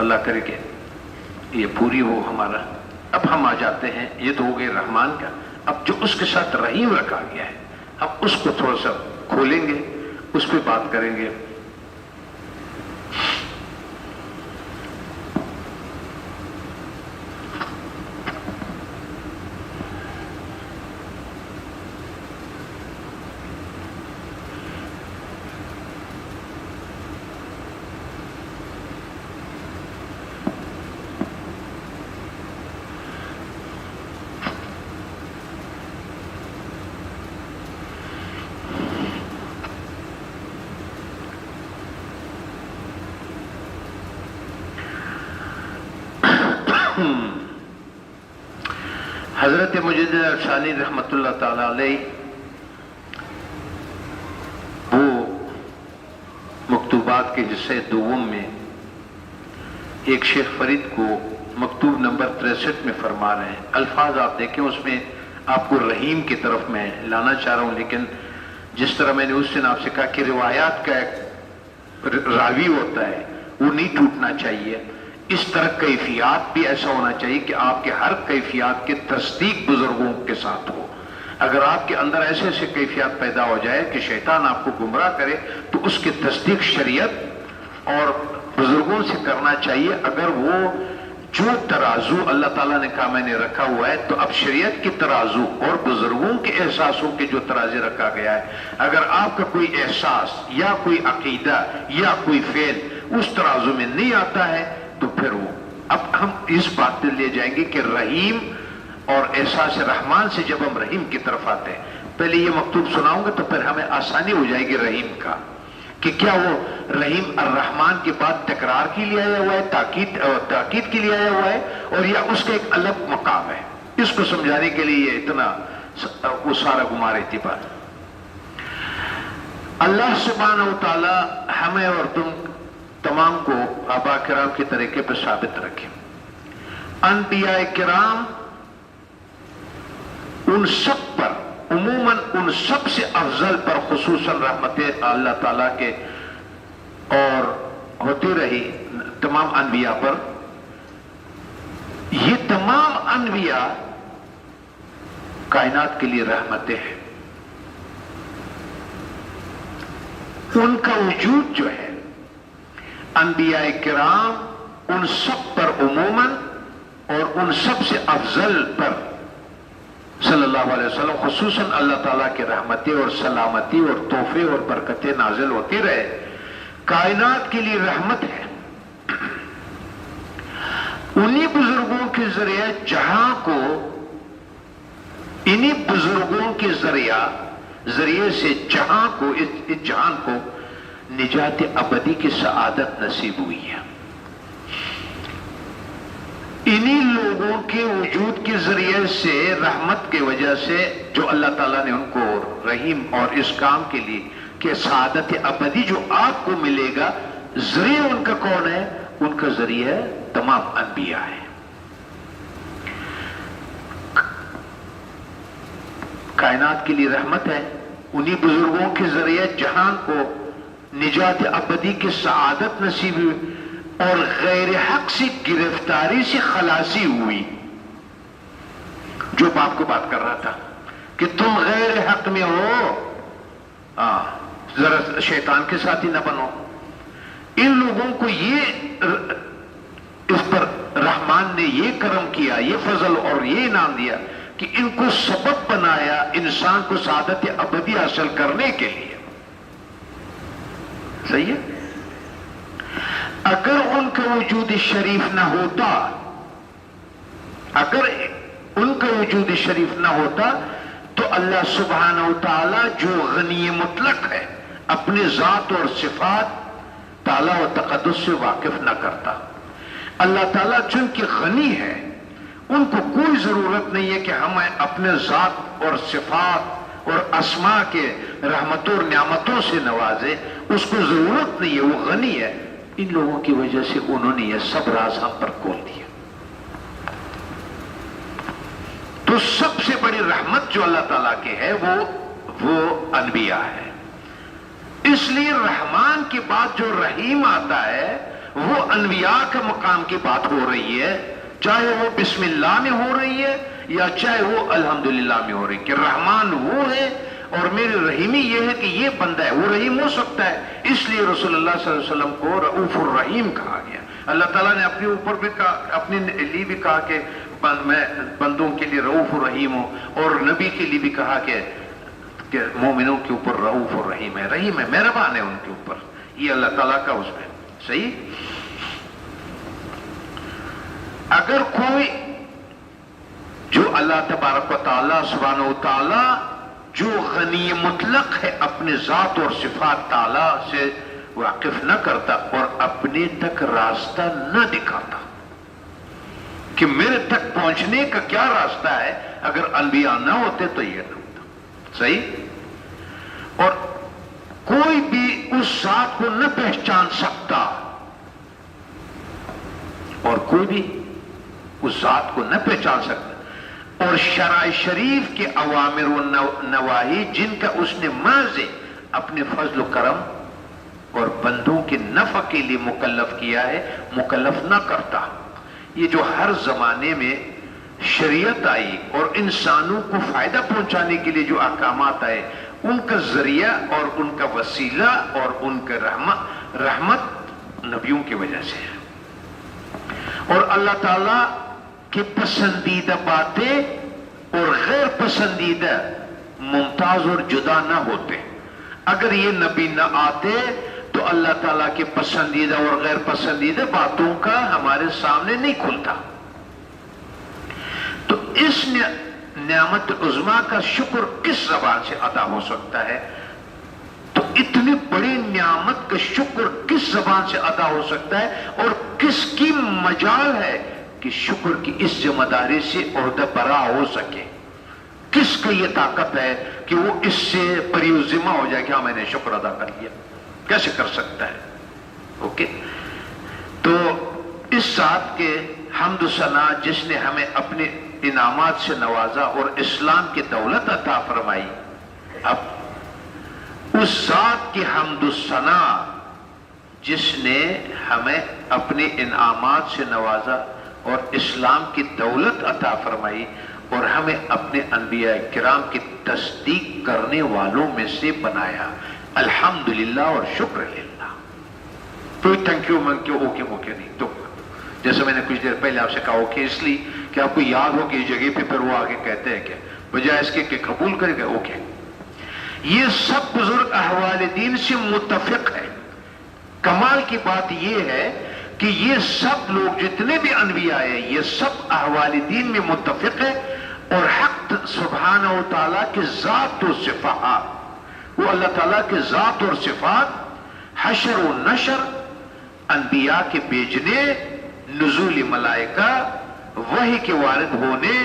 اللہ کرے کہ یہ پوری ہو ہمارا۔ اب ہم آ جاتے ہیں۔ یہ تو ہو گئے رحمان کا۔ اب جو اس کے ساتھ رحیم رکھا گیا ہے، ہم اس کو تھوڑا سا کھولیں گے، اس پہ بات کریں گے۔ حضرت مجد افشانی رحمۃ اللہ تعالی علیہ، وہ مکتوبات کے جسے دوم میں ایک شیخ فرید کو مکتوب نمبر تریسٹھ میں فرما رہے ہیں۔ الفاظ آپ دیکھیں، اس میں آپ کو رحیم کی طرف میں لانا چاہ رہا ہوں، لیکن جس طرح میں نے اس دن آپ سے کہا کہ روایات کا ایک راوی ہوتا ہے، وہ نہیں ٹوٹنا چاہیے۔ اس طرح کیفیات بھی ایسا ہونا چاہیے کہ آپ کے ہر کیفیات کے تصدیق بزرگوں کے ساتھ ہو۔ اگر آپ کے اندر ایسے ایسے کیفیات پیدا ہو جائے کہ شیطان آپ کو گمراہ کرے، تو اس کی تصدیق شریعت اور بزرگوں سے کرنا چاہیے۔ اگر وہ جو ترازو اللہ تعالیٰ نے کہا میں نے رکھا ہوا ہے، تو اب شریعت کی ترازو اور بزرگوں کے احساسوں کے جو ترازے رکھا گیا ہے، اگر آپ کا کوئی احساس یا کوئی عقیدہ یا کوئی فعل اس ترازو میں نہیں آتا ہے تو پھر وہ اب ہم اس بات پہ لے جائیں گے کہ رحیم اور احساس رحمان سے جب ہم رحیم کی طرف آتے ہیں، پہلے یہ مکتوب سناؤں گا تو پھر ہمیں آسانی ہو جائے گی رحیم کا، کہ کیا وہ رحیم الرحمان کے بعد تکرار کے لیے آیا ہوا ہے، تاکید تاکید کے لیے آیا ہوا ہے، اور یا اس کا ایک الگ مقام ہے۔ اس کو سمجھانے کے لیے یہ اتنا وہ سارا گما رہی تھی بات اللہ سبحانہ و تعالی ہمیں اور تم تمام کو آبا کرام کے طریقے پہ ثابت رکھے انبیاء کرام ان سب پر، عموماً ان سب سے افضل پر، خصوصاً رحمت اللہ تعالیٰ کے اور ہوتی رہی تمام انبیاء پر۔ یہ تمام انبیاء کائنات کے لیے رحمتیں ہیں۔ ان کا وجود جو ہے انبیاء کرام ان سب پر عموماً اور ان سب سے افضل پر۔ صلی اللہ علیہ وسلم، خصوصاً اللہ تعالیٰ کی رحمتیں اور سلامتی اور تحفے اور برکتیں نازل ہوتی رہے۔ کائنات کے لیے رحمت ہے۔ انہی بزرگوں کے ذریعے جہاں کو انہی بزرگوں کے ذریعہ، ذریعے سے جہاں کو، اس جہان کو نجات ابدی کی سعادت نصیب ہوئی ہے۔ انہی لوگوں کے وجود کے ذریعے سے، رحمت کی وجہ سے جو اللہ تعالیٰ نے ان کو رحیم اور اس کام کے لیے کہ سعادت ابدی جو آپ کو ملے گا، ذریعہ ان کا کون ہے؟ ان کا ذریعہ تمام انبیاء ہے کائنات کے لیے رحمت ہے، انہی بزرگوں کے ذریعے جہان کو نجات ابدی کی سعادت نصیب ہوئی اور غیر حق سے گرفتاری سے خلاصی ہوئی۔ جو باپ کو بات کر رہا تھا کہ تم غیر حق میں ہو ذرا شیطان کے ساتھ ہی نہ بنو۔ ان لوگوں کو یہ، اس پر رحمان نے یہ کرم کیا، یہ فضل اور یہ انعام دیا کہ ان کو سبب بنایا انسان کو سعادت ابدی حاصل کرنے کے لیے۔ صحیح ہے؟ اگر ان کا وجود شریف نہ ہوتا، اگر ان کا وجود شریف نہ ہوتا، تو اللہ سبحانہ و تعالی جو غنی مطلق ہے اپنے ذات اور صفات تعالیٰ و تقدس سے واقف نہ کرتا۔ اللہ تعالیٰ جن کی غنی ہے، ان کو کوئی ضرورت نہیں ہے کہ ہمیں اپنے ذات اور صفات اور اسما کے رحمتوں اور نعمتوں سے نوازے، اس کو ضرورت نہیں ہے، وہ غنی ہے۔ ان لوگوں کی وجہ سے انہوں نے یہ سب راز ہم پر کھول دیا۔ تو سب سے بڑی رحمت جو اللہ تعالیٰ کے ہے، وہ وہ انبیاء ہے۔ اس لیے رحمان کے بعد جو رحیم آتا ہے، وہ انبیاء کے مقام کی بات ہو رہی ہے۔ چاہے وہ بسم اللہ میں ہو رہی ہے یا چاہے وہ الحمدللہ میں ہو رہی ہے، کہ رحمان وہ ہے اور میری رحیمی یہ ہے کہ یہ بندہ ہے، وہ رحیم ہو سکتا ہے۔ اس لیے رسول اللہ صلی اللہ علیہ وسلم کو رعوف الرحیم کہا گیا۔ اللہ تعالیٰ نے اپنے اوپر بھی کہا، اپنے لیے بھی کہا کہ میں بندوں کے لیے رعوف الرحیم ہوں۔ اور نبی کے لیے بھی کہا کہ کہ مومنوں کے اوپر رعوف الرحیم ہے، رحیم ہے، مہربان ہے ان کے اوپر۔ یہ اللہ تعالیٰ کا اس میں۔ صحیح؟ اگر کوئی، جو اللہ تبارک و تعالیٰ سبحانہ و تعالیٰ جو غنی مطلق ہے اپنے ذات اور صفات تعالیٰ سے واقف نہ کرتا اور اپنے تک راستہ نہ دکھاتا۔ کہ میرے تک پہنچنے کا کیا راستہ ہے؟ اگر انبیاء نہ ہوتے تو یہ نہ ہوتا۔ صحیح؟ اور کوئی بھی اس ذات کو نہ پہچان سکتا اور کوئی بھی اس ذات کو نہ پہچان سکتا۔ اور شرع شریف کے عوامر و نواہی جن کا اس نے ماضی اپنے فضل و کرم اور بندوں کے نفع کے لیے مکلف کیا ہے، مکلف نہ کرتا۔ یہ جو ہر زمانے میں شریعت آئی اور انسانوں کو فائدہ پہنچانے کے لیے جو احکامات آئے، ان کا ذریعہ اور ان کا وسیلہ اور ان کا رحمت رحمت نبیوں کی وجہ سے ہے۔ اور اللہ تعالیٰ کہ پسندیدہ باتیں اور غیر پسندیدہ ممتاز اور جدا نہ ہوتے۔ اگر یہ نبی نہ آتے تو اللہ تعالیٰ کے پسندیدہ اور غیر پسندیدہ باتوں کا ہمارے سامنے نہیں کھلتا۔ تو اس نعمت عظما کا شکر کس زبان سے ادا ہو سکتا ہے؟ تو اتنی بڑی نعمت کا شکر کس زبان سے ادا ہو سکتا ہے اور کس کی مجال ہے کہ شکر کی اس ذمہ داری سے عہدہ برا ہو سکے۔ کس کا یہ طاقت ہے کہ وہ اس سے پری ذمہ ہو جائے کہ ہاں میں نے شکر ادا کر لیا؟ کیسے کر سکتا ہے؟ اوکے؟ تو اس ساتھ کے حمد ثنا جس نے ہمیں اپنے انعامات سے نوازا اور اسلام کی دولت عطا فرمائی، اب اس ذات کی حمد ثنا جس نے ہمیں اپنے انعامات سے نوازا اور اسلام کی دولت عطا فرمائی اور ہمیں اپنے انبیاء کرام کی تصدیق کرنے والوں میں سے بنایا۔ الحمدللہ اور شکر للہ۔ کوئی تھینک یو کے اوکے اوکے نہیں؟ تو جیسے میں نے کچھ دیر پہلے آپ سے کہا اوکے، اس لیے کہ آپ کو یاد ہو کہ اس جگہ پہ پھر وہ آگے کہتے ہیں کہ بجائے اس کے کہ قبول کرے گا اوکے۔ یہ سب بزرگ احوال دین سے متفق ہے کمال کی بات یہ ہے کہ یہ سب لوگ جتنے بھی انبیاء ہیں، یہ سب احوال دین میں متفق ہے اور حق سبحانہ و تعالیٰ کے ذات و صفات، وہ اللہ تعالیٰ کے ذات اور صفات حشر و نشر انبیاء کے بیجنے نزول ملائکہ وہی کے وارد ہونے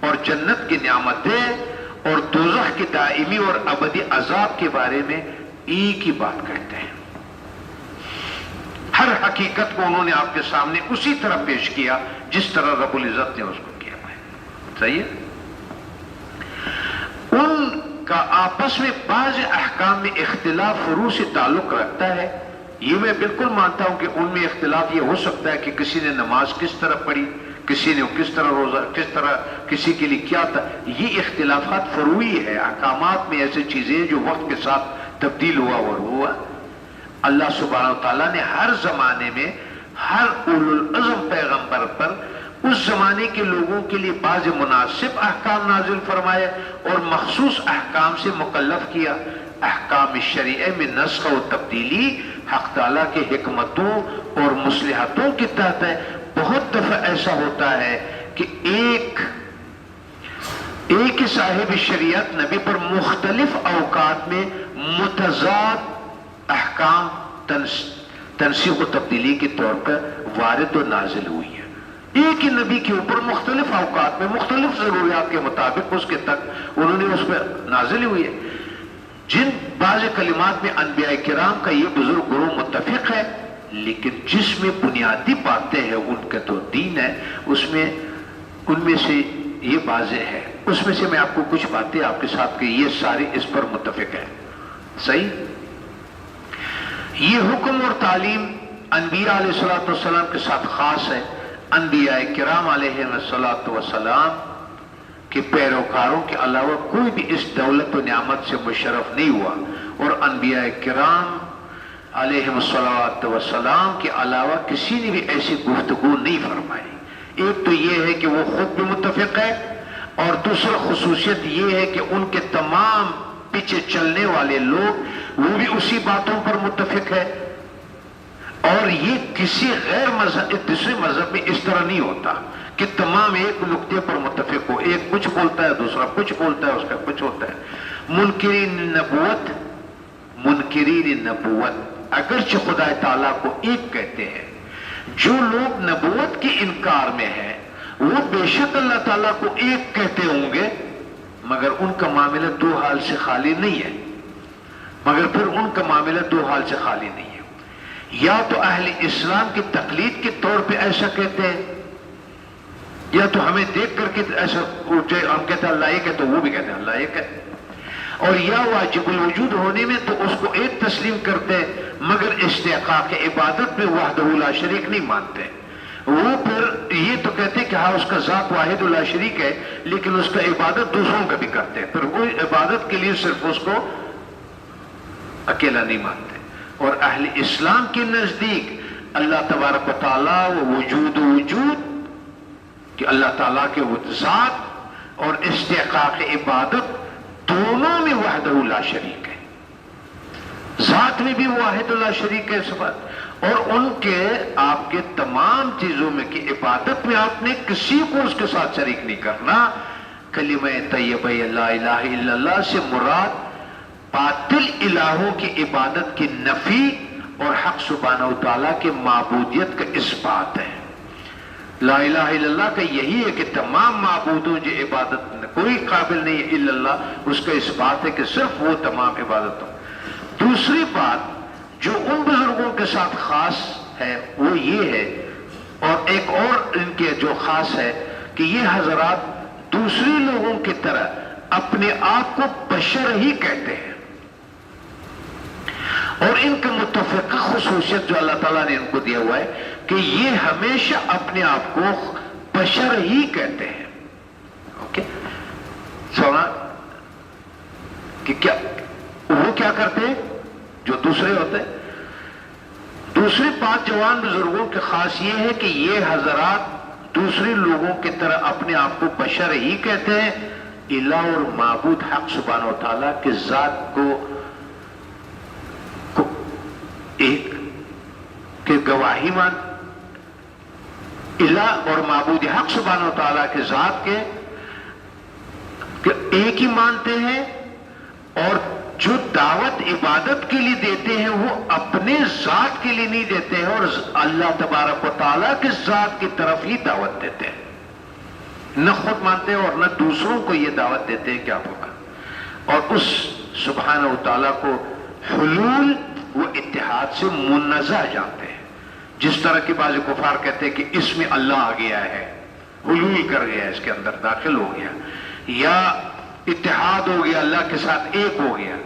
اور جنت کی نعمتیں اور دوزخ کی دائمی اور ابدی عذاب کے بارے میں ایک ہی بات کہتے ہیں۔ ہر حقیقت کو انہوں نے آپ کے سامنے اسی طرح پیش کیا جس طرح رب العزت نے اس کو کیا صحیح ہے؟ ان کا آپس میں بعض احکام میں اختلاف فرو سے تعلق رکھتا ہے۔ یہ میں بالکل مانتا ہوں کہ ان میں اختلاف یہ ہو سکتا ہے کہ کسی نے نماز کس طرح پڑھی، کسی نے کس طرح روزہ، کس طرح کسی کے لیے کیا تھا۔ یہ اختلافات فروئی ہے۔ احکامات میں ایسی چیزیں جو وقت کے ساتھ تبدیل ہوا اور ہوا۔ اللہ سبحانہ و تعالیٰ نے ہر زمانے میں ہر اول العظم پیغمبر پر اس زمانے کے لوگوں کے لیے بعض مناسب احکام نازل فرمائے اور مخصوص احکام سے مکلف کیا۔ احکام شریعہ میں نسخ و تبدیلی حق تعالیٰ کے حکمتوں اور مسلحتوں کے تحت ہے۔ بہت دفعہ ایسا ہوتا ہے کہ ایک ایک صاحب شریعت نبی پر مختلف اوقات میں متضاد احکام تنسیق و تبدیلی کے طور پر وارد و نازل ہوئی ہے ایک ہی نبی کے اوپر مختلف اوقات میں مختلف ضروریات کے مطابق اس کے تک انہوں نے اس پہ نازل ہوئی ہے۔ جن بعض کلمات میں انبیاء کرام کا یہ بزرگ گروہ متفق ہے، لیکن جس میں بنیادی باتیں ہیں، ان کا تو دین ہے، اس میں ان میں سے یہ واضح ہے۔ اس میں سے میں آپ کو کچھ باتیں آپ کے ساتھ کہ یہ ساری اس پر متفق ہے صحیح؟ یہ حکم اور تعلیم انبیاء علیہ السلاۃ والسلام کے ساتھ خاص ہے۔ انبیاء کرام علیہ السلاۃ کے پیروکاروں کے علاوہ کوئی بھی اس دولت و نعمت سے مشرف نہیں ہوا۔ اور انبیاء کرام علیہ السلاۃ والسلام کے علاوہ کسی نے بھی ایسی گفتگو نہیں فرمائی۔ ایک تو یہ ہے کہ وہ خود بھی متفق ہے اور دوسرا خصوصیت یہ ہے کہ ان کے تمام پیچھے چلنے والے لوگ، وہ بھی اسی باتوں پر متفق ہے اور یہ کسی غیر مذہب دوسرے مذہب میں اس طرح نہیں ہوتا کہ تمام ایک نقطے پر متفق ہو۔ ایک کچھ بولتا ہے، دوسرا کچھ بولتا ہے، اس کا کچھ ہوتا ہے۔ منکرین نبوت منکرین نبوت، اگرچہ خدا تعالیٰ کو ایک کہتے ہیں، جو لوگ نبوت کے انکار میں ہیں، وہ بے شک اللہ تعالیٰ کو ایک کہتے ہوں گے۔ مگر ان کا معاملہ دو حال سے خالی نہیں ہے۔ مگر پھر ان کا معاملہ دو حال سے خالی نہیں ہے۔ یا تو اہل اسلام کی تقلید کے طور پہ ایسا کہتے ہیں، یا تو ہمیں دیکھ کر کے ایسا ہم کہتے ہیں اللہ ایک ہے تو وہ بھی کہتے ہیں اللہ ایک ہے۔ اور یا واجب الوجود ہونے میں تو اس کو ایک تسلیم کرتے ہیں، مگر استحقاق عبادت میں وحدہ لا شریک نہیں مانتے۔ وہ پھر یہ تو کہتے کہ ہاں اس کا ذات واحد اللہ شریک ہے، لیکن اس کا عبادت دوسروں کا بھی کرتے ہیں۔ پھر وہ عبادت کے لیے صرف اس کو اکیلا نہیں مانتے۔ اور اہل اسلام کے نزدیک اللہ تبارک و تعالیٰ و وجود وجود کہ اللہ تعالیٰ کے ذات اور استحقاق عبادت دونوں میں وحدہ اللہ شریک ہے۔ ذات میں بھی واحد اللہ شریک ہے بات اور ان کے آپ کے تمام چیزوں میں کی عبادت میں آپ نے کسی کو اس کے ساتھ شریک نہیں کرنا۔ کلمہ طیبہ اللہ الہ الا اللہ سے مراد باطل الہوں کی عبادت کی نفی اور حق سبحانہ و تعالیٰ کے معبودیت کا اس بات ہے۔ لا الہ الا اللہ کا یہی ہے کہ تمام معبودوں جو عبادت کوئی قابل نہیں ہے الا اللہ، اس کا اس بات ہے کہ صرف وہ تمام عبادت دوسری بات جو ان کے ساتھ خاص ہے، وہ یہ ہے، اور ایک اور ان کے جو خاص ہے کہ یہ حضرات دوسری لوگوں کی طرح اپنے آپ کو بشر ہی کہتے ہیں۔ اور ان کے متفقہ خصوصیت جو اللہ تعالیٰ نے ان کو دیا ہوا ہے کہ یہ ہمیشہ اپنے آپ کو بشر ہی کہتے ہیں۔ اوکے؟ سونا، کہ کیا وہ کیا کرتے ہیں؟ جو دوسرے ہوتے ہیں۔ دوسری پانچ جوان بزرگوں کے خاص یہ ہے کہ یہ حضرات دوسرے لوگوں کی طرح اپنے آپ کو بشر ہی کہتے ہیں۔ الہ اور معبود حق سبحانہ و تعالیٰ کے ذات کو ایک کہ گواہی مان الہ اور معبود حق سبحانہ و تعالیٰ کے ذات کے کہ ایک ہی مانتے ہیں اور جو دعوت عبادت کے لیے دیتے ہیں وہ اپنے ذات کے لیے نہیں دیتے ہیں اور اللہ تبارک و تعالیٰ کے ذات کی طرف ہی دعوت دیتے ہیں۔ نہ خود مانتے ہیں اور نہ دوسروں کو یہ دعوت دیتے ہیں کیا ہوگا۔ اور اس سبحانہ و تعالیٰ کو حلول وہ اتحاد سے منزہ جانتے ہیں۔ جس طرح کی بعض کفار کہتے ہیں کہ اس میں اللہ آ گیا ہے، حلول کر گیا اس کے اندر داخل ہو گیا۔ یا اتحاد ہو گیا، اللہ کے ساتھ ایک ہو گیا۔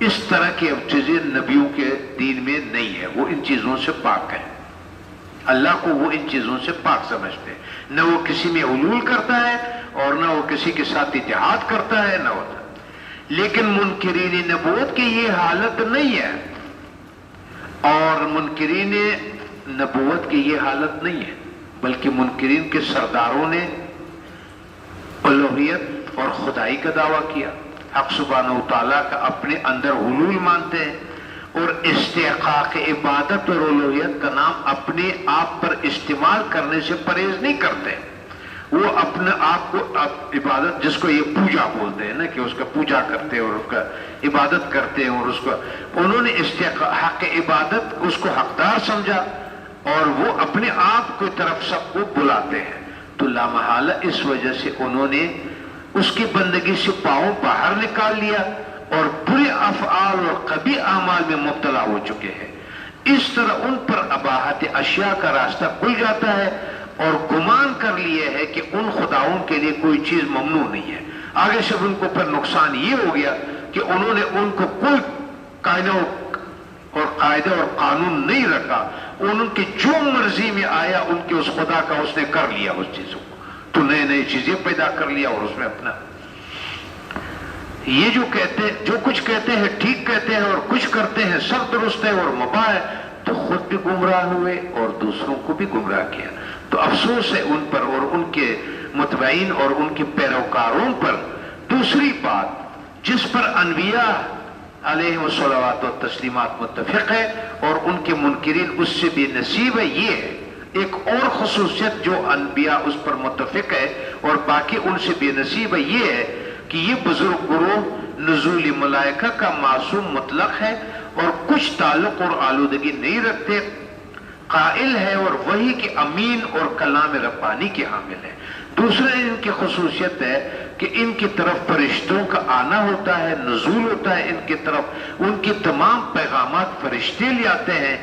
اس طرح کی چیزیں نبیوں کے دین میں نہیں ہے وہ ان چیزوں سے پاک ہے اللہ کو وہ ان چیزوں سے پاک سمجھتے ہیں۔ نہ وہ کسی میں حلول کرتا ہے اور نہ وہ کسی کے ساتھ اتحاد کرتا ہے، نہ ہوتا۔ لیکن منکرین نبوت کی یہ حالت نہیں ہے۔ اور منکرین نبوت کی یہ حالت نہیں ہے، بلکہ منکرین کے سرداروں نے الوحیت اور خدائی کا دعویٰ کیا۔ حق سبحانہ و تعالیٰ کا اپنے اندر حلول مانتے ہیں اور استحقاق عبادت اور الوحیت کا نام اپنے آپ پر استعمال کرنے سے پرہیز نہیں کرتے۔ وہ اپنے آپ کو عبادت جس کو یہ پوجا بولتے ہیں نا کہ اس کا پوجا کرتے ہیں اور اس کا عبادت کرتے ہیں اور اس کو انہوں نے حق عبادت اس کو حقدار سمجھا اور وہ اپنے آپ کی طرف سب کو بلاتے ہیں۔ تو لامحالہ اس وجہ سے انہوں نے اس کی بندگی سے پاؤں باہر نکال لیا اور برے افعال اور کبھی اعمال میں مبتلا ہو چکے ہیں۔ اس طرح ان پر اباہت اشیاء کا راستہ کھل جاتا ہے اور گمان کر لیے ہے کہ ان خداؤں کے لیے کوئی چیز ممنوع نہیں ہے۔ آگے سے ان کو پھر نقصان یہ ہو گیا کہ انہوں نے ان کو کوئی کائنوں اور قاعدہ اور قانون نہیں رکھا۔ ان کی جو مرضی میں آیا، ان کے اس خدا کا اس نے کر لیا اس چیزوں کو۔ تو نئے نئی چیزیں پیدا کر لیا اور اس میں اپنا یہ جو کہتے جو کچھ کہتے ہیں، ٹھیک کہتے ہیں اور کچھ کرتے ہیں، سب درست ہے اور مباح ہے تو خود بھی گمراہ ہوئے اور دوسروں کو بھی گمراہ کیا۔ تو افسوس ہے ان پر اور ان کے متبعین اور ان کے پیروکاروں پر۔ دوسری بات، جس پر انبیاء علیہ وسلوات و تسلیمات متفق ہے اور ان کے منکرین اس سے بھی نصیب ہے یہ ہے ایک اور خصوصیت جو انبیاء اس پر متفق ہے اور باقی ان سے بے نصیب ہے، یہ ہے کہ یہ بزرگ گروہ نزول ملائکہ کا معصوم مطلق ہے اور کچھ تعلق اور آلودگی نہیں رکھتے، قائل ہے اور وہی کے امین اور کلام ربانی کے حامل ہے دوسرے ان کی خصوصیت ہے کہ ان کی طرف فرشتوں کا آنا ہوتا ہے، نزول ہوتا ہے، ان کی طرف ان کی تمام پیغامات فرشتے لے آتے ہیں۔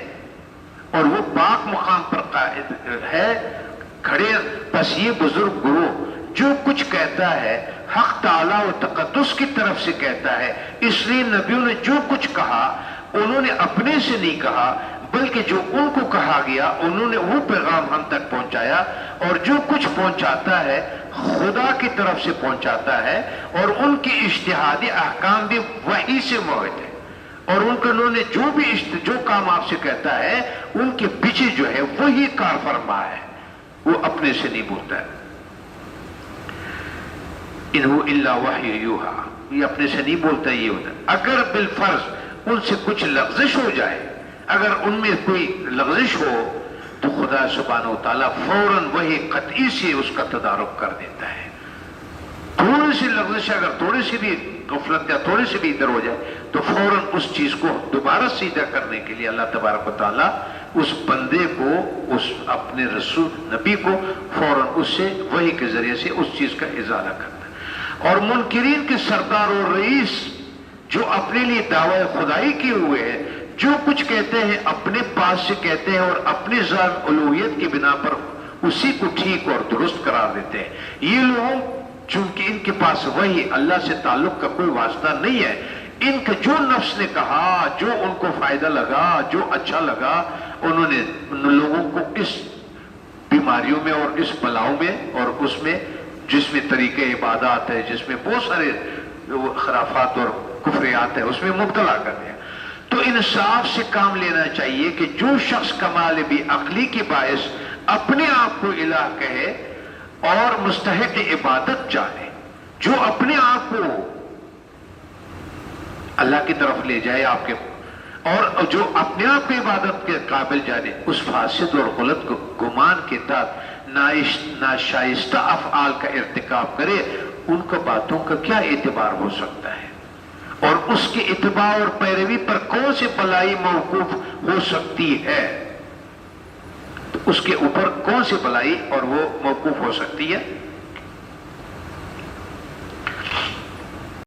اور وہ پاک مقام پر قائد ہے، کھڑے پس یہ بزرگ گروہ جو کچھ کہتا ہے، حق تعالیٰ و تقدس کی طرف سے کہتا ہے۔ اس لیے نبیوں نے جو کچھ کہا، انہوں نے اپنے سے نہیں کہا، بلکہ جو ان کو کہا گیا، انہوں نے وہ پیغام ہم تک پہنچایا۔ اور جو کچھ پہنچاتا ہے، خدا کی طرف سے پہنچاتا ہے۔ اور ان کی اشتہادی احکام بھی وہی سے موت ہے اور ان کے انہوں نے جو بھی جو کام آپ سے کہتا ہے، ان کے پیچھے جو ہے وہی کار فرما ہے۔ وہ اپنے سے نہیں بولتا ہے۔ انہو اللہ وحی یوہا یہ اپنے سے نہیں بولتا یہ ہوتا ہے۔ اگر بالفرض ان سے کچھ لغزش ہو جائے، اگر ان میں کوئی لغزش ہو، تو خدا سبحانہ و تعالیٰ فوراً وہی قطعی سے اس کا تدارک کر دیتا ہے۔ تھوڑی سی لغزش اگر تھوڑی سی بھی غفلت یا تھوڑی سی بھی ادھر ہو جائے تو فوراً اس چیز کو دوبارہ سیدھا کرنے کے لیے اللہ تبارک و تعالیٰ اس بندے کو، اس اپنے رسول، نبی کو فوراً اس سے وہی کے ذریعے سے اس چیز کا ازالہ کرتا ہے۔ اور منکرین کے سردار و رئیس جو اپنے لیے دعوی خدائی کیے ہوئے ہیں، جو کچھ کہتے ہیں، اپنے پاس سے کہتے ہیں اور اپنی ذات الوحیت کی بنا پر اسی کو ٹھیک اور درست قرار دیتے ہیں۔ یہ لوگ، چونکہ ان کے پاس وہی اللہ سے تعلق کا کوئی واسطہ نہیں ہے ان کا جو نفس نے کہا، جو ان کو فائدہ لگا، جو اچھا لگا، انہوں نے ان لوگوں کو اس بیماریوں میں اور اس بلاؤں میں اور اس میں جس میں طریقے عبادات ہے جس میں بہت سارے خرافات اور کفریات ہے اس میں مبتلا کر دیا۔ تو انصاف سے کام لینا چاہیے کہ جو شخص کمال بھی عقلی کے باعث اپنے آپ کو الہ کہے اور مستحق عبادت جانے، جو اپنے آپ کو اللہ کی طرف لے جائے آپ کے اور جو اپنے آپ کو عبادت کے قابل جانے، اس فاسد اور غلط کو گمان کے تحت ناشائستہ افعال کا ارتکاب کرے، ان کو باتوں کا کیا اعتبار ہو سکتا ہے؟ اور اس کے اتباع اور پیروی پر کون سی بلائی موقوف ہو سکتی ہے؟ تو اس کے اوپر کون سی بلائی اور وہ موقوف ہو سکتی ہے؟